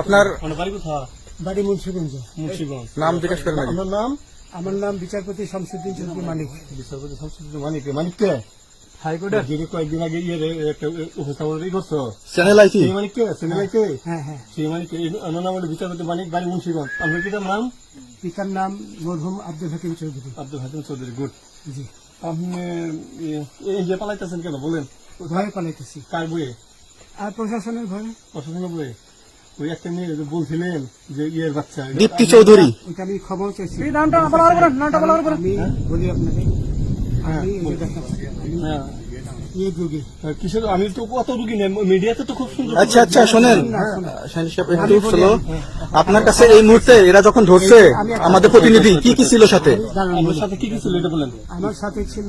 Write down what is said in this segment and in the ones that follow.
আপনার বাড়ি কোথায়? বাড়ি মুন্সিগঞ্জ। মুন্সিগঞ্জ। নাম জিজ্ঞেস করেন। আপনার নাম আমার নাম বিচারপতি শামসুদ্দিন চৌধুরী মানিক। বিচারপতি শামসুদ্দিন মানিক। মানিক কে? হাইকোর্টের যিনি কয়েকদিন আগে ইয়ে রে, একটা উপস্থাপন করছ। চ্যানেল আইটি সেই মানিক কে? সেনেলাই কে হ্যাঁ হ্যাঁ সেই মানিক আমার নাম হলো বিচারপতি মানিক বাড়ি মুন্সিগঞ্জ। আপনার কি নাম? পিতার নাম মরহুম আব্দুল হাকিম চৌধুরী। আব্দুল হাকিম চৌধুরী গুড। জি। আপনি এই যে পালাইতেছেন কেন? বলেন। ভয়ে পালাইতেছি। কার বইয়ে আর প্রশাসনের ভয়ে প্রশাসনের বইয়ে ওই একটা মেয়ে বলছিলেন যে ইয়ের বাচ্চা দীপ্তি চৌধুরী। ওইটা আমি খবর চাইছি। নামটা বলা হবে নামটা বলা হবে আমি বলি আপনাকে আমি এই হ্যাঁ। এই যুগে। কিসের আমি তো কত রুগী নেই মিডিয়াতে তো খুব সুন্দর আচ্ছা আচ্ছা শোনেন। আপনার কাছে এই মুহূর্তে এরা যখন ধরছে আমাদের প্রতিনিধি কি কি ছিল সাথে? আমার সাথে কি কি ছিল এটা বলেন। আমার সাথে ছিল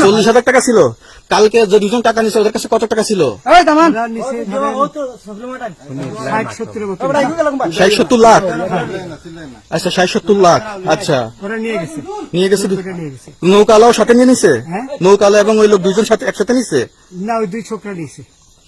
চল্লিশ হাজার টাকা ছিল। কালকে যে দুজন টাকা নিছে ওদের কাছে কত টাকা ছিল? ষাট সত্তর লাখ? আচ্ছা ষাট সত্তর লাখ। আচ্ছা। ওরা নিয়ে গেছে। নিয়ে গেছে দু- ওটা নিয়ে গেছে। নৌকালাও সাথে নিয়ে নিছে? হ্যাঁ। নৌকালা এবং ওই লোক দুইজন সাথে একসাথে নিছে? না ওই দুই ছোকরা নিয়েছে